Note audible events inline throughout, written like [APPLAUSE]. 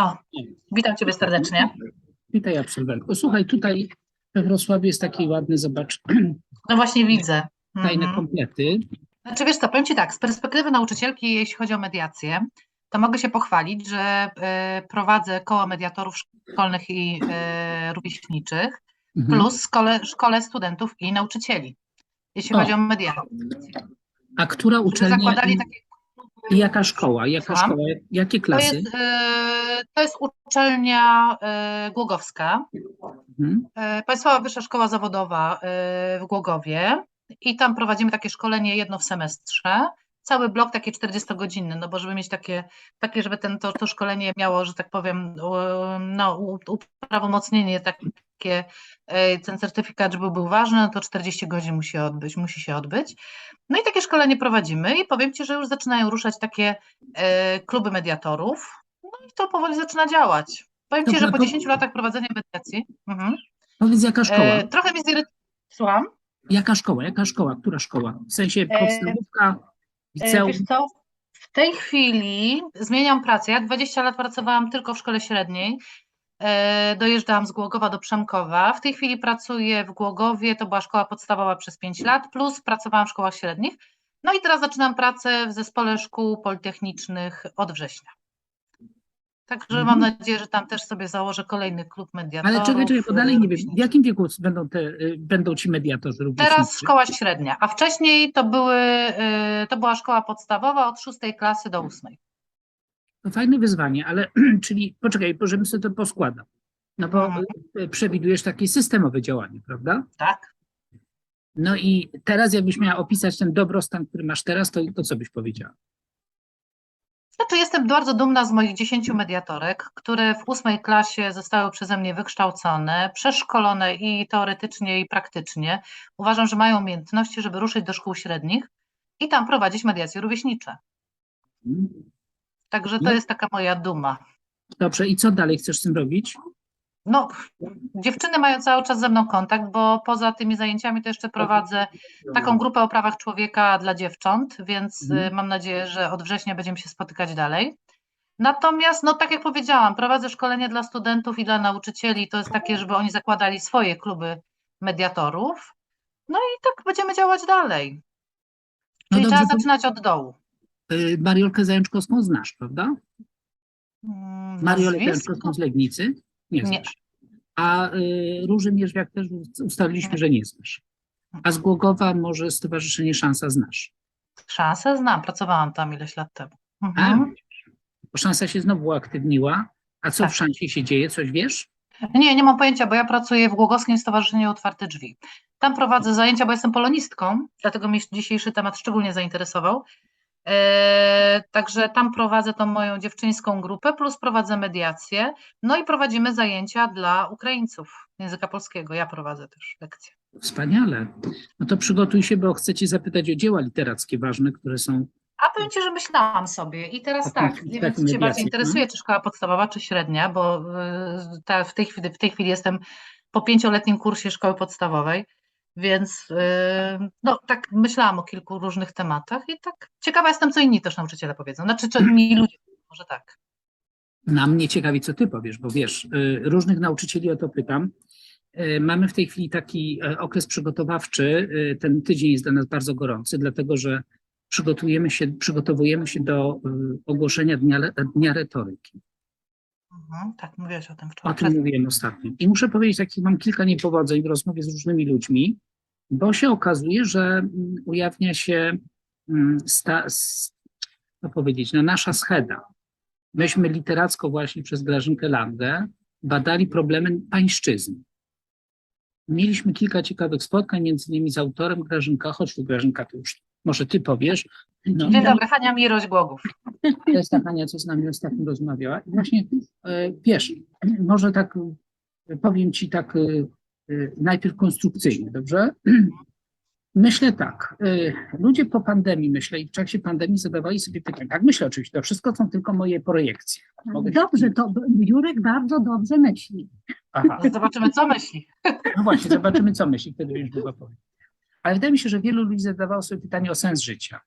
O, witam Ciebie serdecznie. Witaj absolwentko. Słuchaj, tutaj we Wrocławiu jest taki ładny, zobacz, [CLEARS THROAT] No właśnie widzę. fajne Mhm. komplety. Znaczy wiesz co, powiem Ci tak, z perspektywy nauczycielki, jeśli chodzi o mediację, to mogę się pochwalić, że e, prowadzę koło mediatorów szkolnych i e, rówieśniczych, Mhm. plus szkole, szkole studentów i nauczycieli, jeśli O. chodzi o mediację. A która uczelnia zakładali takie i jaka szkoła? Jaka szkoła? Jakie To klasy? jest, e, to jest uczelnia e, Głogowska, Mhm. e, Państwowa Wyższa Szkoła Zawodowa w Głogowie i tam prowadzimy takie szkolenie jedno w semestrze. Cały blok taki 40-godzinny, no bo żeby mieć takie, takie żeby ten, to, to szkolenie miało, że tak powiem, no, uprawomocnienie takie, ten certyfikat, żeby był ważny, no to 40 godzin musi odbyć, musi się odbyć. No i takie szkolenie prowadzimy i powiem Ci, że już zaczynają ruszać takie e, kluby mediatorów, no i to powoli zaczyna działać. Powiem Ci, Dobra, że po to- 10 latach prowadzenia mediacji, mhm, Powiedz, jaka szkoła? e, trochę mnie zirytowało. Słucham? Jaka szkoła? Jaka szkoła? Która szkoła? W sensie E, podstawówka, E, liceum? Wiesz co, w tej chwili zmieniam pracę. Ja 20 lat pracowałam tylko w szkole średniej. E, Dojeżdżałam z Głogowa do Przemkowa. W tej chwili pracuję w Głogowie, to była szkoła podstawowa przez 5 lat, plus pracowałam w szkołach średnich. No i teraz zaczynam pracę w zespole szkół politechnicznych od września. Także Mhm. mam nadzieję, że tam też sobie założę kolejny klub mediatorów. Ale czekaj, czekaj, bo dalej nie wiem. W rówieśniczych. jakim wieku będą, te, y, będą ci mediatorzy Teraz szkoła średnia, a wcześniej to, były, y, to była szkoła podstawowa od szóstej klasy do ósmej. To fajne wyzwanie, ale [CLEARS THROAT] czyli poczekaj, żebym sobie to poskładał. No bo Mhm. przewidujesz takie systemowe działanie, prawda? Tak. No i teraz jakbyś miała opisać ten dobrostan, który masz teraz, to, to co byś powiedziała? Znaczy, jestem bardzo dumna z moich 10 mediatorek, które w ósmej klasie zostały przeze mnie wykształcone, przeszkolone i teoretycznie, i praktycznie. Uważam, że mają umiejętności, żeby ruszyć do szkół średnich i tam prowadzić mediacje rówieśnicze. Hmm? Także to No. jest taka moja duma. Dobrze, i co dalej chcesz z tym robić? No, dziewczyny mają cały czas ze mną kontakt, bo poza tymi zajęciami to jeszcze prowadzę taką grupę o prawach człowieka dla dziewcząt, więc Mhm. y, mam nadzieję, że od września będziemy się spotykać dalej. Natomiast, no tak jak powiedziałam, prowadzę szkolenie dla studentów i dla nauczycieli. To jest takie, żeby oni zakładali swoje kluby mediatorów. No i tak będziemy działać dalej. No Czyli dobrze, trzeba zaczynać od dołu. Y, Mariolkę Zajączkowską znasz, prawda? Mm, Mariolę? Zajączkowską z Legnicy? Nie Nie. znasz. A y, Róży Mierzwiak też ustaliliśmy, że nie znasz. A z Głogowa może Stowarzyszenie Szansa znasz. Szansę znam, pracowałam tam ileś lat temu. A, Mhm. bo Szansa się znowu uaktywniła. A co Tak. w Szansie się dzieje? Coś wiesz? Nie, nie mam pojęcia, bo ja pracuję w Głogowskim Stowarzyszeniu Otwarte Drzwi. Tam prowadzę zajęcia, bo jestem polonistką, dlatego mnie dzisiejszy temat szczególnie zainteresował. Eee, także tam prowadzę tą moją dziewczyńską grupę, plus prowadzę mediację. No i prowadzimy zajęcia dla Ukraińców języka polskiego. Ja prowadzę też lekcje. Wspaniale. No to przygotuj się, bo chcę cię zapytać o dzieła literackie ważne, które są. A powiem Ci, że myślałam sobie i teraz Takim- tak, nie wiem, co Cię bardziej mediacji, interesuje, czy szkoła podstawowa, czy średnia, bo y, ta, w, tej chwili, w tej chwili jestem po pięcioletnim kursie szkoły podstawowej, więc y, no tak myślałam o kilku różnych tematach i tak ciekawa jestem, co inni też nauczyciele powiedzą, znaczy czy mi [CLEARS THROAT] ludzie, może tak. Na mnie ciekawi, co ty powiesz, bo wiesz, y, różnych nauczycieli o to pytam. Y, Mamy w tej chwili taki okres przygotowawczy. Ten tydzień jest dla nas bardzo gorący, dlatego że przygotujemy się, przygotowujemy się do ogłoszenia Dnia, Dnia Retoryki. Mhm, tak, mówiłaś o tym O wczoraj. tym mówiłem ostatnio. I muszę powiedzieć, takich mam kilka niepowodzeń w rozmowie z różnymi ludźmi, bo się okazuje, że mm, ujawnia się mm, sta, powiedzieć, no nasza scheda. Myśmy literacko właśnie przez Grażynkę Landę badali problemy pańszczyzny. Mieliśmy kilka ciekawych spotkań, między innymi z autorem Grażynka, choć Grażynka, to już może ty powiesz. No, Dzień dobry, Hania Miroś Głogów. to jest ta Hania, co z nami ostatnio rozmawiała. I właśnie, e, wiesz, może tak e, powiem ci tak e, najpierw konstrukcyjnie, dobrze? [CLEARS THROAT] Myślę tak, ludzie po pandemii, myślę, i w czasie pandemii zadawali sobie pytania. Tak, myślę oczywiście, to wszystko są tylko moje projekcje. Mogę się- Dobrze, to Jurek bardzo dobrze myśli. Aha, Zobaczymy, co myśli. no właśnie, zobaczymy, co myśli, wtedy już długo powiem. Ale wydaje mi się, że wielu ludzi zadawało sobie pytanie o sens życia.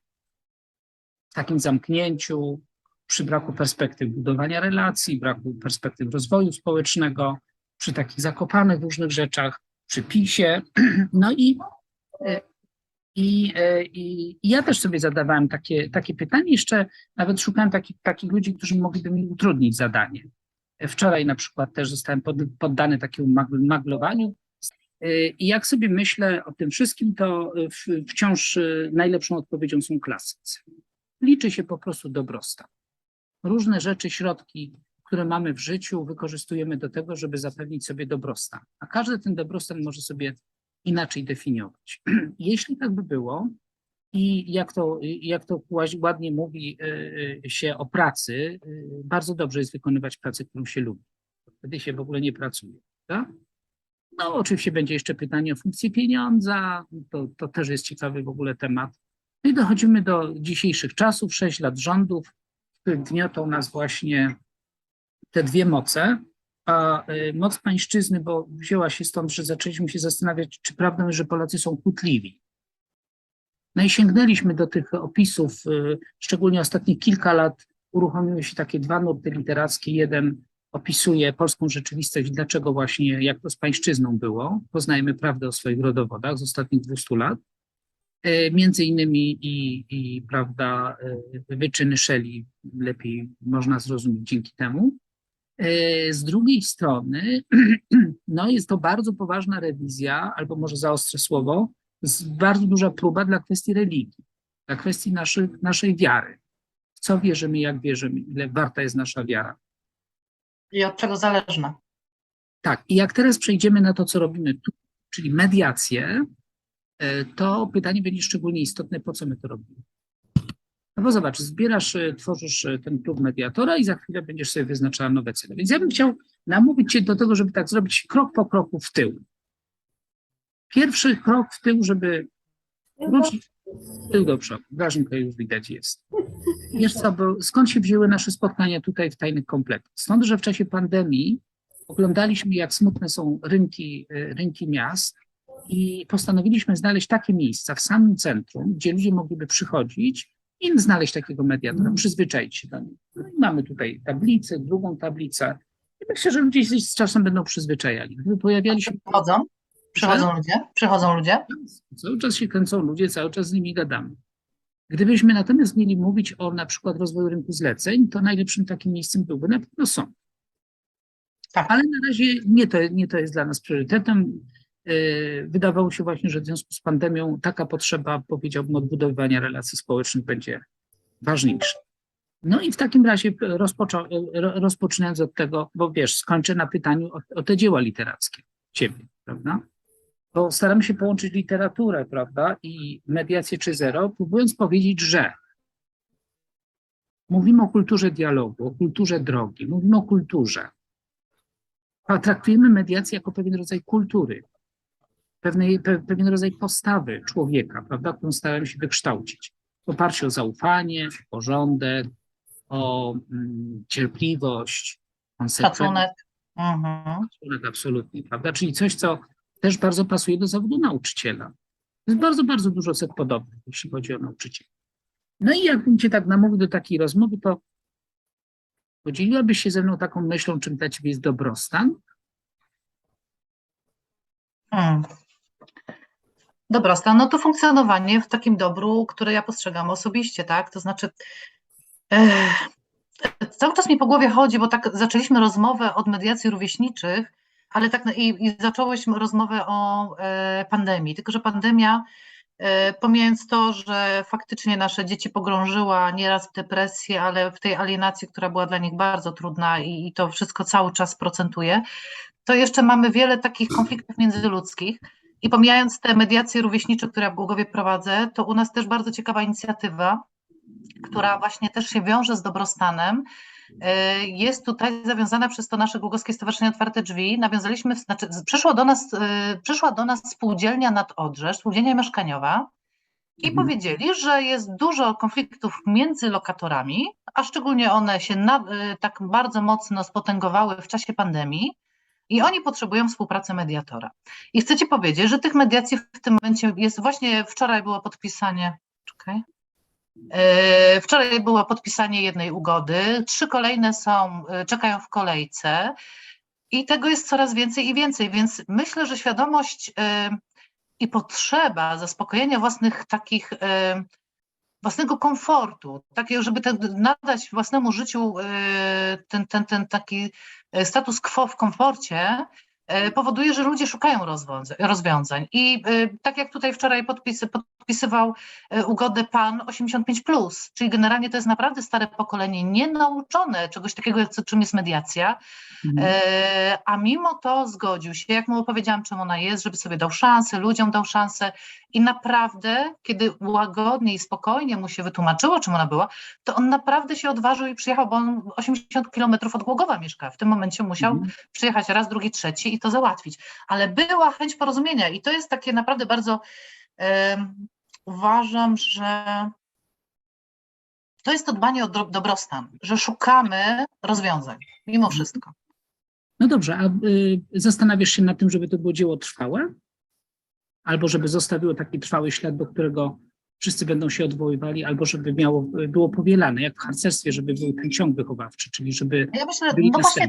W takim zamknięciu, przy braku perspektyw budowania relacji, braku perspektyw rozwoju społecznego, przy takich zakopanych różnych rzeczach, przy PiSie. [CLEARS THROAT] No i, e, i, e, i, i ja też sobie zadawałem takie, takie pytanie, jeszcze nawet szukałem takich, takich ludzi, którzy mogliby mi utrudnić zadanie. Wczoraj na przykład też zostałem pod, poddany takiemu mag- maglowaniu. E, I jak sobie myślę o tym wszystkim, to w, wciąż e, najlepszą odpowiedzią są klasycy. Liczy się po prostu dobrostan. Różne rzeczy, środki, które mamy w życiu, wykorzystujemy do tego, żeby zapewnić sobie dobrostan. A każdy ten dobrostan może sobie inaczej definiować. [CLEARS THROAT] Jeśli tak by było, i jak to, jak to ładnie mówi się o pracy, bardzo dobrze jest wykonywać pracę, którą się lubi. Wtedy się w ogóle nie pracuje. Tak? No, oczywiście będzie jeszcze pytanie o funkcję pieniądza, to, to też jest ciekawy w ogóle temat. I dochodzimy do dzisiejszych czasów, sześć lat rządów, gniotą nas właśnie te dwie moce, a y, moc pańszczyzny, bo wzięła się stąd, że zaczęliśmy się zastanawiać, czy prawdą jest, że Polacy są chutliwi. No i sięgnęliśmy do tych opisów, y, szczególnie ostatnich kilka lat uruchomiły się takie dwa nurty literackie. Jeden opisuje polską rzeczywistość, dlaczego właśnie, jak to z pańszczyzną było. Poznajemy prawdę o swoich rodowodach z ostatnich 200 lat. E, Między innymi i, i prawda, e, wyczyny Shelley lepiej można zrozumieć dzięki temu. E, Z drugiej strony, [CLEARS THROAT] no jest to bardzo poważna rewizja, albo może zaostrzę słowo, bardzo duża próba dla kwestii religii, dla kwestii naszych, naszej wiary. W co wierzymy, jak wierzymy, ile warta jest nasza wiara. I od czego zależne? Tak, i jak teraz przejdziemy na to, co robimy tu, czyli mediację, e, to pytanie będzie szczególnie istotne, po co my to robimy. No bo zobacz, zbierasz, e, tworzysz e, ten klub mediatora i za chwilę będziesz sobie wyznaczała nowe cele. Więc ja bym chciał namówić Cię do tego, żeby tak zrobić krok po kroku w tył. Pierwszy krok w tył, żeby wrócić w tył do przodu. Grażynka już widać jest. Wiesz co, bo skąd się wzięły nasze spotkania tutaj w tajnych kompletach? Stąd, że w czasie pandemii oglądaliśmy, jak smutne są rynki, e, rynki miast i postanowiliśmy znaleźć takie miejsca w samym centrum, gdzie ludzie mogliby przychodzić i znaleźć takiego mediatora, przyzwyczaić się do niego. No i mamy tutaj tablicę, drugą tablicę. I myślę, że ludzie się z czasem będą przyzwyczajali. Gdyby pojawiali się Przychodzą? Przychodzą ludzie? Przychodzą ludzie? Cały czas się kręcą ludzie, cały czas z nimi gadamy. Gdybyśmy natomiast mieli mówić o na przykład rozwoju rynku zleceń, to najlepszym takim miejscem byłby na pewno sąd. Tak. Ale na razie nie to, nie to jest dla nas priorytetem. Yy, Wydawało się właśnie, że w związku z pandemią taka potrzeba, powiedziałbym, odbudowywania relacji społecznych będzie ważniejsza. No i w takim razie ro- rozpoczynając od tego, bo wiesz, skończę na pytaniu o, o te dzieła literackie ciebie, prawda? Bo staramy się połączyć literaturę, prawda, i mediację czy zero, próbując powiedzieć, że mówimy o kulturze dialogu, o kulturze drogi, mówimy o kulturze, a traktujemy mediację jako pewien rodzaj kultury, pewnej, pe, pewien rodzaj postawy człowieka, prawda, którą staramy się wykształcić w oparciu o zaufanie, porządek, o mm, cierpliwość, konsekwencję. Szacunek. Mhm. Szacunek, absolutnie, prawda? Czyli coś, co też bardzo pasuje do zawodu nauczyciela. Jest bardzo, bardzo dużo cech podobnych, jeśli chodzi o nauczyciela. No i jakbym cię tak namówił do takiej rozmowy, to podzieliłabyś się ze mną taką myślą, czym dla ciebie jest dobrostan? Hmm. Dobrostan, no to funkcjonowanie w takim dobru, które ja postrzegam osobiście, tak? To znaczy, eh, cały czas mi po głowie chodzi, bo tak zaczęliśmy rozmowę od mediacji rówieśniczych, ale tak i, i zaczęłyśmy rozmowę o e, pandemii, tylko że pandemia, e, pomijając to, że faktycznie nasze dzieci pogrążyła nieraz w depresję, ale w tej alienacji, która była dla nich bardzo trudna i, i to wszystko cały czas procentuje, to jeszcze mamy wiele takich konfliktów międzyludzkich. I pomijając te mediacje rówieśnicze, które ja w Głogowie prowadzę, to u nas też bardzo ciekawa inicjatywa, która właśnie też się wiąże z dobrostanem. E, Jest tutaj zawiązana przez to nasze Głogowskie Stowarzyszenie Otwarte Drzwi. Nawiązaliśmy, znaczy przyszło do nas, e, przyszła do nas spółdzielnia nad Odrze, spółdzielnia mieszkaniowa i Mhm. powiedzieli, że jest dużo konfliktów między lokatorami, a szczególnie one się na, e, tak bardzo mocno spotęgowały w czasie pandemii i oni potrzebują współpracy mediatora. I chcę Ci powiedzieć, że tych mediacji w tym momencie jest właśnie wczoraj było podpisanie. Czekaj. E, Wczoraj było podpisanie jednej ugody, trzy kolejne są, e, czekają w kolejce. I tego jest coraz więcej i więcej, więc myślę, że świadomość e, i potrzeba zaspokojenia własnych takich, własnego komfortu, takiego, żeby nadać własnemu życiu ten, ten, ten taki status quo w komforcie, powoduje, że ludzie szukają rozwiązań. rozwiązań. I e, tak jak tutaj wczoraj podpisy, podpisywał e, ugodę pan 85+, czyli generalnie to jest naprawdę stare pokolenie, nienauczone czegoś takiego, jak, czym jest mediacja, Mhm. E, a mimo to zgodził się, jak mu opowiedziałam, czym ona jest, żeby sobie dał szansę, ludziom dał szansę i naprawdę, kiedy łagodnie i spokojnie mu się wytłumaczyło, czym ona była, to on naprawdę się odważył i przyjechał, bo on 80 kilometrów od Głogowa mieszka. W tym momencie musiał Mhm. przyjechać raz, drugi, trzeci i to załatwić. Ale była chęć porozumienia i to jest takie naprawdę bardzo, uważam, że to jest to dbanie o dobrostan, że szukamy rozwiązań, mimo wszystko. No dobrze, a y, zastanawiasz się nad tym, żeby to było dzieło trwałe? Albo żeby zostawiło taki trwały ślad, do którego wszyscy będą się odwoływali, albo żeby miało, było powielane, jak w harcerstwie, żeby był ten ciąg wychowawczy, czyli żeby Ja myślę, no właśnie,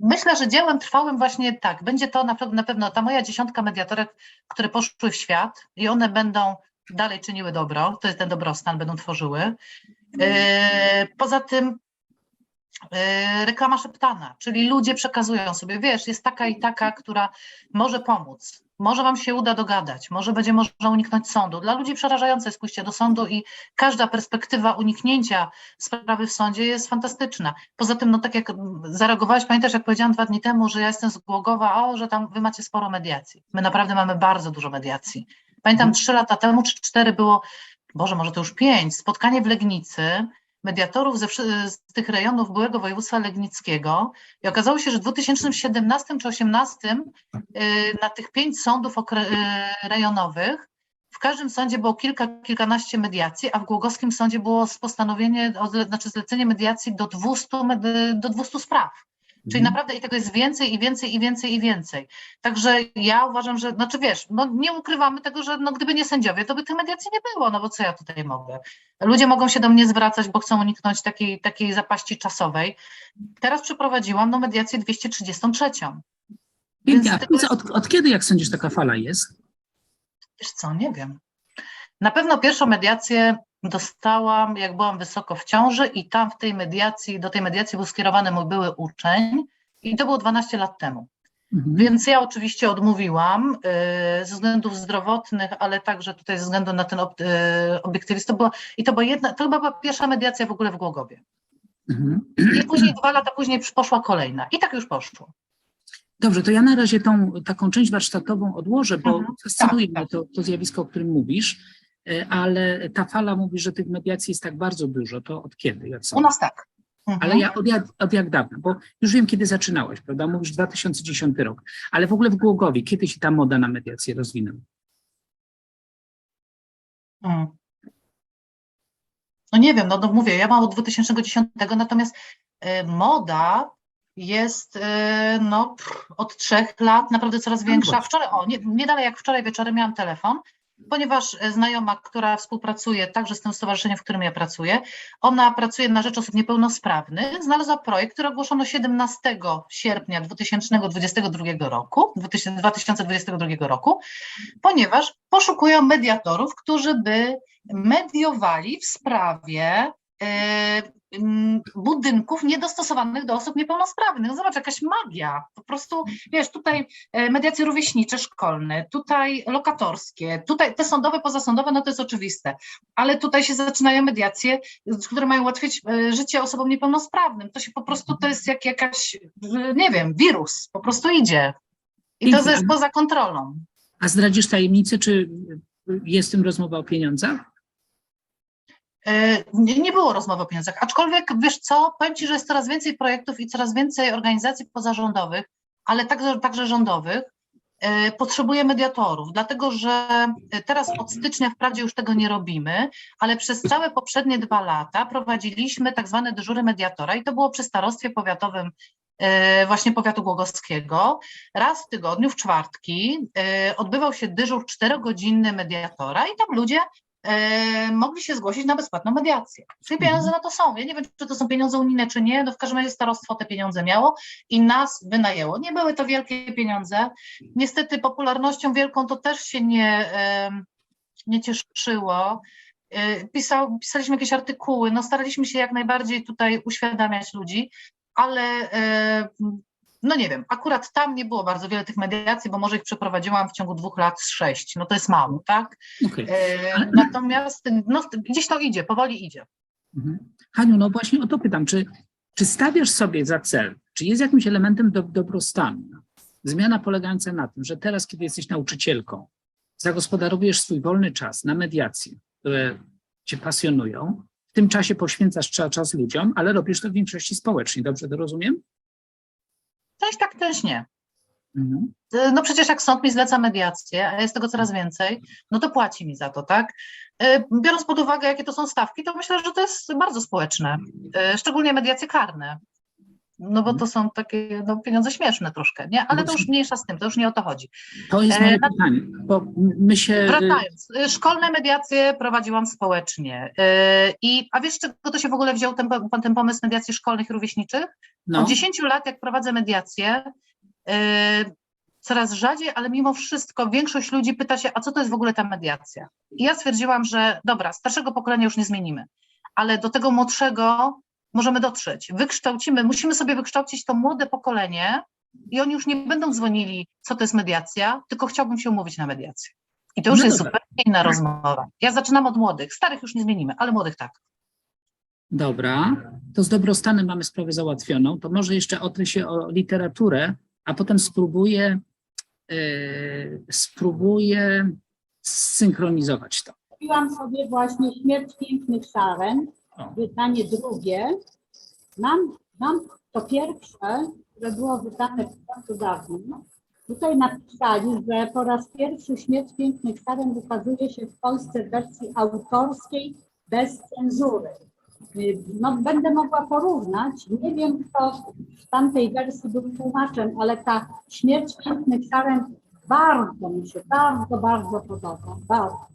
myślę, że dziełem trwałym właśnie tak, będzie to na pewno, na pewno ta moja dziesiątka mediatorek, które poszły w świat i one będą dalej czyniły dobro, to jest ten dobrostan, będą tworzyły. E, Poza tym e, reklama szeptana, czyli ludzie przekazują sobie, wiesz, jest taka i taka, która może pomóc, może wam się uda dogadać, może będzie można uniknąć sądu. Dla ludzi przerażające jest pójście do sądu i każda perspektywa uniknięcia sprawy w sądzie jest fantastyczna. Poza tym, no tak jak zareagowałeś, pamiętasz, jak powiedziałam dwa dni temu, że ja jestem z Głogowa, o, że tam wy macie sporo mediacji. My naprawdę mamy bardzo dużo mediacji. Pamiętam Mhm. trzy lata temu, czy cztery było, Boże, może to już pięć, spotkanie w Legnicy, mediatorów ze, z tych rejonów byłego województwa legnickiego i okazało się, że w 2017 czy 2018 y, na tych pięć sądów y, rejonowych w każdym sądzie było kilka, kilkanaście mediacji, a w Głogowskim sądzie było postanowienie, znaczy zlecenie mediacji do 200, med- do 200 spraw. Czyli Mhm. naprawdę i tego jest więcej i więcej i więcej i więcej. Także ja uważam, że, znaczy wiesz, no nie ukrywamy tego, że no gdyby nie sędziowie, to by tych mediacji nie było, no bo co ja tutaj mogę? Ludzie mogą się do mnie zwracać, bo chcą uniknąć takiej, takiej zapaści czasowej. Teraz przeprowadziłam no mediację 233. Pięknie, a powiedz, od, od kiedy, jak sądzisz, taka fala jest? Wiesz co, nie wiem. Na pewno pierwszą mediację dostałam, jak byłam wysoko w ciąży i tam w tej mediacji, do tej mediacji był skierowany mój były uczeń i to było 12 lat temu. Mhm. Więc ja oczywiście odmówiłam y, ze względów zdrowotnych, ale także tutaj ze względu na ten ob, y, obiektywizm. To było, I to była jedna, to chyba była pierwsza mediacja w ogóle w Głogowie. Mhm. I później dwa lata później poszła kolejna. I tak już poszło. Dobrze, to ja na razie tą taką część warsztatową odłożę, bo Mhm, fascynuje tak, mnie to, to zjawisko, o którym mówisz, ale ta fala mówi, że tych mediacji jest tak bardzo dużo. To od kiedy? Jak U sądzisz? nas tak. Mhm. Ale ja od jak, od jak dawna, bo już wiem, kiedy zaczynałaś, prawda? Mówisz 2010 rok, ale w ogóle w Głogowie, kiedy się ta moda na mediację rozwinęła? Mm. No nie wiem, no, no mówię, ja mam od 2010, natomiast y, moda jest y, no, pff, od trzech lat naprawdę coraz większa. właśnie. Wczoraj, o, nie, nie dalej jak wczoraj wieczorem miałam telefon, ponieważ y, znajoma, która współpracuje także z tym stowarzyszeniem, w którym ja pracuję, ona pracuje na rzecz osób niepełnosprawnych, znalazła projekt, który ogłoszono 17 sierpnia 2022 roku, 2000 2022 roku, ponieważ poszukują mediatorów, którzy by mediowali w sprawie e, budynków niedostosowanych do osób niepełnosprawnych. No zobacz, jakaś magia. Po prostu, wiesz, tutaj e, mediacje rówieśnicze, szkolne, tutaj lokatorskie, tutaj te sądowe, pozasądowe, no to jest oczywiste, ale tutaj się zaczynają mediacje, które mają ułatwić e, życie osobom niepełnosprawnym. To się po prostu, to jest jak jakaś, e, nie wiem, wirus, po prostu idzie. I to jest poza kontrolą. A zdradzisz tajemnicę, czy jest w tym rozmowa o pieniądzach? E, Nie, było rozmowy o pieniądzach, aczkolwiek wiesz co, powiem Ci, że jest coraz więcej projektów i coraz więcej organizacji pozarządowych, ale także, także rządowych, e, potrzebuje mediatorów, dlatego że teraz od stycznia wprawdzie już tego nie robimy, ale przez całe poprzednie dwa lata prowadziliśmy tak zwane dyżury mediatora i to było przy starostwie powiatowym e, właśnie powiatu głogowskiego. Raz w tygodniu, w czwartki, odbywał się dyżur czterogodzinny mediatora i tam ludzie mogli się zgłosić na bezpłatną mediację. Czyli pieniądze na to są. Ja nie wiem, czy to są pieniądze unijne, czy nie. No w każdym razie starostwo te pieniądze miało i nas wynajęło. Nie były to wielkie pieniądze. Niestety popularnością wielką to też się nie, em, nie cieszyło. E, Pisał, pisaliśmy jakieś artykuły, no staraliśmy się jak najbardziej tutaj uświadamiać ludzi, ale e, no nie wiem, akurat tam nie było bardzo wiele tych mediacji, bo może ich przeprowadziłam w ciągu dwóch lat z sześć, no to jest mało, tak? Okej. E, Natomiast no, gdzieś to idzie, powoli idzie. Mhm. Haniu, no właśnie o to pytam, czy, czy stawiasz sobie za cel, czy jest jakimś elementem do, dobrostanu zmiana polegająca na tym, że teraz, kiedy jesteś nauczycielką, zagospodarowujesz swój wolny czas na mediacje, które cię pasjonują, w tym czasie poświęcasz cza- czas ludziom, ale robisz to w większości społecznie, dobrze to rozumiem? Część tak, część nie. Mhm. No przecież jak sąd mi zleca mediację, a jest tego coraz więcej, no to płaci mi za to, tak? E, Biorąc pod uwagę, jakie to są stawki, to myślę, że to jest bardzo społeczne, E, szczególnie mediacje karne. No bo to są takie no, pieniądze śmieszne troszkę, nie? Ale to już mniejsza z tym, to już nie o to chodzi. To jest E, moje pytanie, bo my się... Wracając, y, szkolne mediacje prowadziłam społecznie. y, I, a wiesz, czego to się w ogóle wziął ten, ten pomysł mediacji szkolnych i rówieśniczych? No, Od 10 lat, jak prowadzę mediacje, y, coraz rzadziej, ale mimo wszystko większość ludzi pyta się, a co to jest w ogóle ta mediacja? I ja stwierdziłam, że dobra, starszego pokolenia już nie zmienimy, ale do tego młodszego możemy dotrzeć. Wykształcimy, musimy sobie wykształcić to młode pokolenie i oni już nie będą dzwonili, co to jest mediacja, tylko chciałbym się umówić na mediację. I to już No jest dobra. zupełnie inna rozmowa. Ja zaczynam od młodych, starych już nie zmienimy, ale młodych tak. Dobra, to z dobrostanem mamy sprawę załatwioną. To może jeszcze otrę się o literaturę, a potem spróbuję, e, spróbuję zsynchronizować to. Kupiłam sobie właśnie Śmierć pięknych saren, O. wydanie drugie. Mam, mam to pierwsze, które było wydane bardzo dawno. Tutaj napisali, że po raz pierwszy Śmierć pięknych saren ukazuje się w Polsce w wersji autorskiej bez cenzury. Y, No, będę mogła porównać. Nie wiem, kto w tamtej wersji był tłumaczem, ale ta Śmierć pięknych saren bardzo mi się, bardzo, bardzo podoba. Bardzo.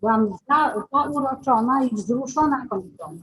Byłam za, zauroczona i wzruszona końcą.